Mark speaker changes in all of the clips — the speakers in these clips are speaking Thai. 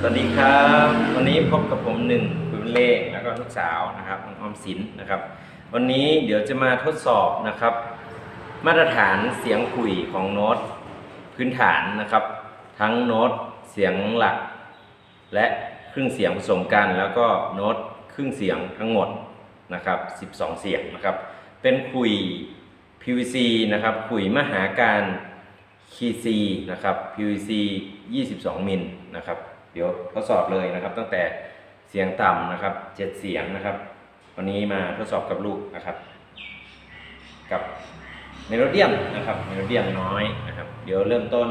Speaker 1: สวัสดีครับ วันนี้พบกับผมหนึ่งคุณเล่แล้วก็ลูกสาวนะครับน้องออมสินนะครับ วันนี้เดี๋ยวจะมาทดสอบนะครับ มาตรฐานเสียงคุยของโน้ตพื้นฐานนะครับ ทั้งโน้ตเสียงหลัก และครึ่งเสียงผสมกัน แล้วก็โน้ตครึ่งเสียงทั้งหมดนะครับ 12 เสียงนะครับ เป็นคุย PVC นะครับคุยมหาการคีซีนะครับ PVC 22 มิลนะครับ เดี๋ยวทดสอบเลยนะครับ ตั้งแต่เสียงต่ำนะครับ7เสียงนะครับ วันนี้มาทดสอบกับลูกนะครับ กับเมโลเดียมนะครับเมโลเดียมน้อยนะครับ เดี๋ยวเริ่มต้น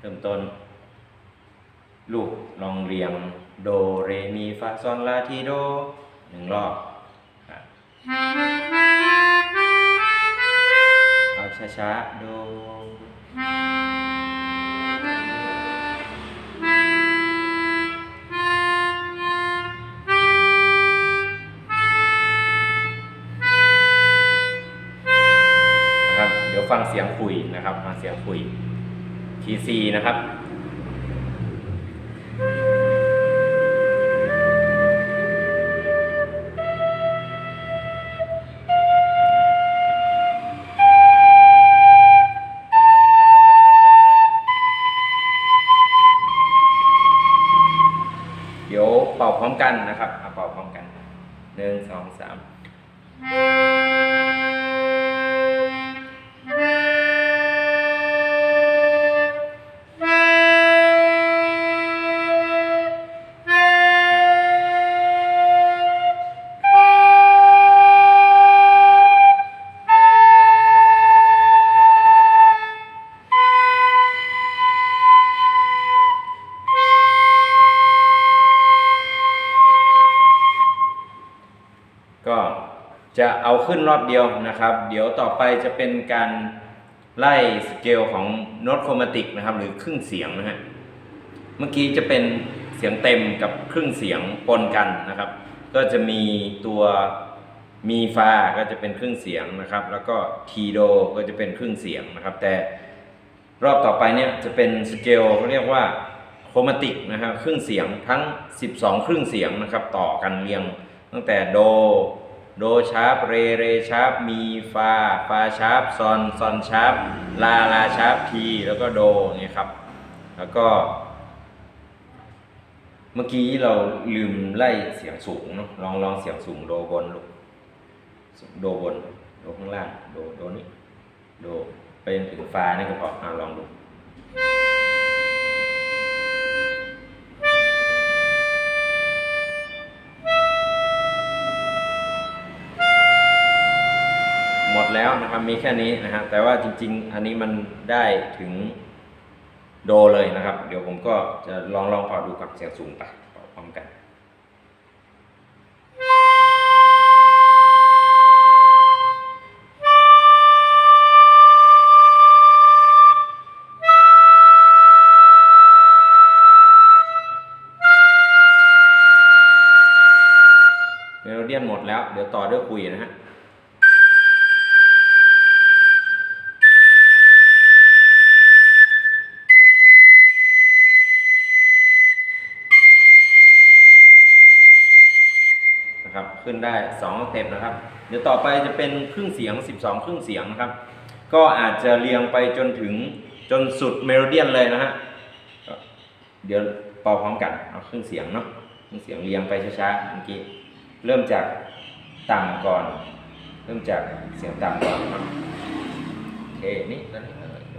Speaker 1: เริ่มต้น ลูกลองเรียงโดเรมีฟาซอนลาทีโดหนึ่งรอบครับเอาช้าๆโด สียงคุยนะครับฟังเสียงคุยทีซีนะครับเดี๋ยวเป่าพร้อมกันนะครับเอาเป่าพร้อมกันหนึ่งสองสาม เอาขึ้นรอบเดียวนะครับ เดี๋ยวต่อไปจะเป็นการไล่สเกลของโน้ตโครมาติกนะครับหรือครึ่งเสียงนะฮะเมื่อกี้จะเป็นเสียงเต็มกับครึ่งเสียงปนกันนะครับ ก็จะมีตัวมีฟาก็จะเป็นครึ่งเสียงนะครับ แล้วก็ทีโดก็จะเป็นครึ่งเสียงนะครับ แต่รอบต่อไปเนี่ยจะเป็นสเกลเขาเรียกว่าโครมาติกนะครับครึ่งเสียงทั้ง 12 ครึ่งเสียงนะครับ ต่อกันเรียงตั้งแต่โด โดชาร์ปเรเรชาร์ปมีฟาฟาชาร์ปซอนซอนชาร์ปลาลาชาร์ปทีแล้วก็โดเนี่ยครับ แล้วก็ เมื่อกี้เราลืมไล่เสียงสูงเนาะลองลองเสียงสูงโดบนลูกโดบนโดข้างล่างโดโดนี้โดไปจนถึงฟานี่ก็พออ่าลองดู แล้วนะครับมีแค่นี้นะฮะแต่ว่าจริง ๆ อันนี้มันได้ถึงโดเลยนะครับ เดี๋ยวผมก็จะลองลองเป่าดูกับเสียงสูงไปเป่าพร้อมกันเมโลเดียนหมดแล้ว เดี๋ยวต่อด้วยคุยนะฮะ ขึ้นได้2ออกเทปนะครับ เดี๋ยวต่อไปจะเป็นครึ่งเสียง 12 ครึ่งเสียงนะครับ ก็อาจจะเรียงไปจนถึงจนสุดเมโลเดียนเลยนะฮะเดี๋ยวเป่าพร้อมกันเอาครึ่งเสียงเนาะครึ่งเสียงเรียงไปช้าๆเมื่อกี้เริ่มจากต่ำก่อน เริ่มจากเสียงต่ำก่อนโอเคนี่ตอนนี้เลยโด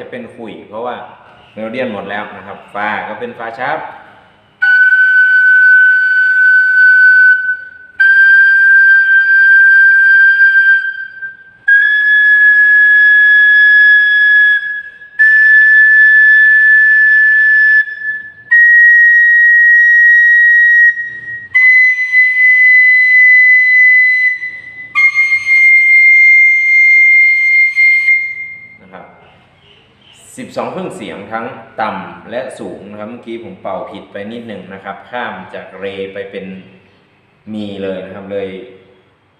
Speaker 1: จะเป็นคุย เพราะว่าเมโลเดียนหมดแล้วนะครับฟ้าก็เป็นฟ้าชาร์ป 12 เครื่องเสียงทั้งต่ำและสูงนะครับเมื่อกี้ผมเป่าผิดไปนิดหนึ่งนะครับ ข้ามจากเรไปเป็นมีเลยนะครับเลย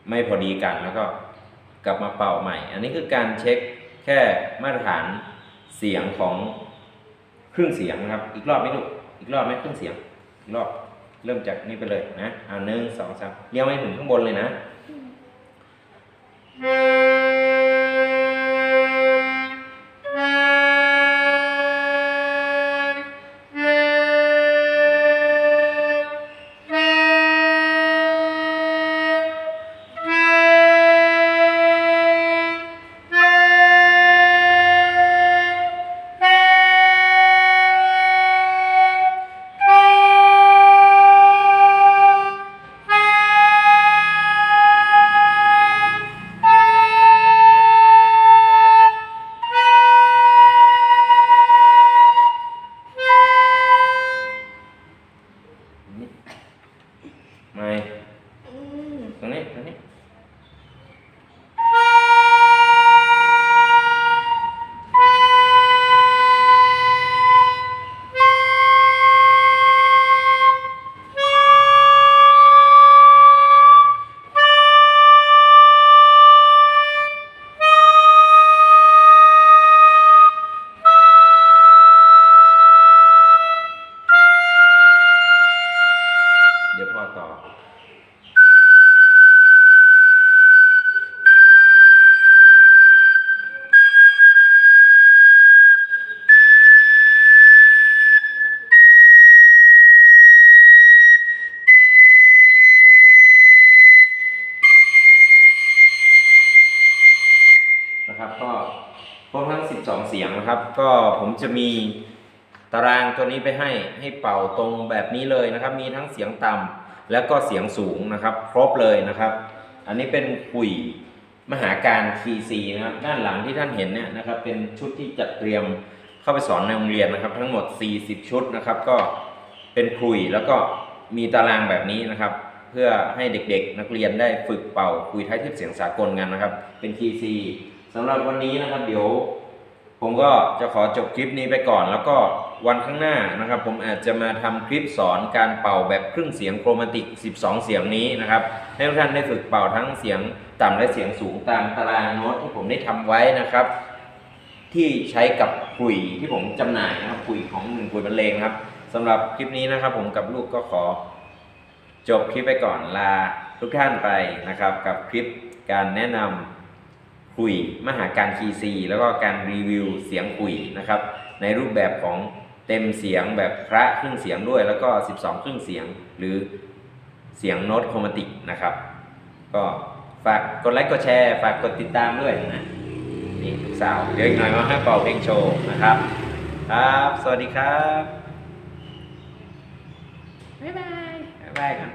Speaker 1: ไม่พอดีกันแล้วก็กลับมาเป่าใหม่ อันนี้คือการเช็คแค่มาตรฐานเสียงของเครื่องเสียงนะครับ อีกรอบไหมลูกอีกรอบไหมเครื่องเสียงอีกรอบเริ่มจากนี้ไปเลยนะอ่าหนึ่งสองสามเลี้ยวไปถึงข้างบนเลยนะ ต่อนะครับก็ครบทั้ง 12 เสียงนะครับ ก็ผมจะมีตารางตัวนี้ไปให้ให้เป่าตรงแบบนี้เลยนะครับ มีทั้งเสียงต่ำ แล้วก็เสียงสูงนะครับ ครบเลยนะครับ อันนี้เป็นคุยมหาการคีซีนะครับด้านหลังที่ท่านเห็นเนี่ยนะครับ เป็นชุดที่จัดเตรียมเข้าไปสอนในโรงเรียนนะครับ ทั้งหมด 40 ชุดนะครับ ก็เป็นคุยแล้วก็มีตารางแบบนี้นะครับ เพื่อให้เด็กๆ นักเรียนได้ฝึกเป่าคุยท้ายเทียบเสียงสากลกันนะครับ เป็นคีซีสำหรับวันนี้นะครับ เดี๋ยว ผมก็จะขอจบคลิปนี้ไปก่อนแล้วก็ วันข้างหน้านะครับ ผมอาจจะมาทำคลิปสอนการเป่าแบบครึ่งเสียงโครมาติก 12 เสียงนี้นะครับ ให้ทุกท่านได้ฝึกเป่าทั้งเสียงต่ำและเสียงสูงตามตารางโน้ตที่ผมได้ทำไว้นะครับ ที่ใช้กับคุยที่ผมจำหน่ายนะครับคุยของหนึ่งคุยบรรเลงครับสำหรับคลิปนี้นะครับ ผมกับลูกก็ขอ จบคลิปไปก่อนลาทุกท่านไปนะครับ กับคลิปการแนะนำคุยมหาการคีซีแล้วก็การรีวิวเสียงคุยนะครับ ในรูปแบบของ เต็มเสียงแบบพระครึ่งเสียงด้วย แล้วก็ 12 ครึ่งเสียงหรือเสียงโน้ตโครมาติกนะครับ ก็ฝากกดไลค์กดแชร์ฝากกดติดตามด้วยนะนี่ลูกสาวเดี๋ยวอีกหน่อยมาให้เป่าเพลงโชว์นะครับ ครับ สวัสดีครับ
Speaker 2: บ๊ายบาย
Speaker 1: บ๊ายบายกัน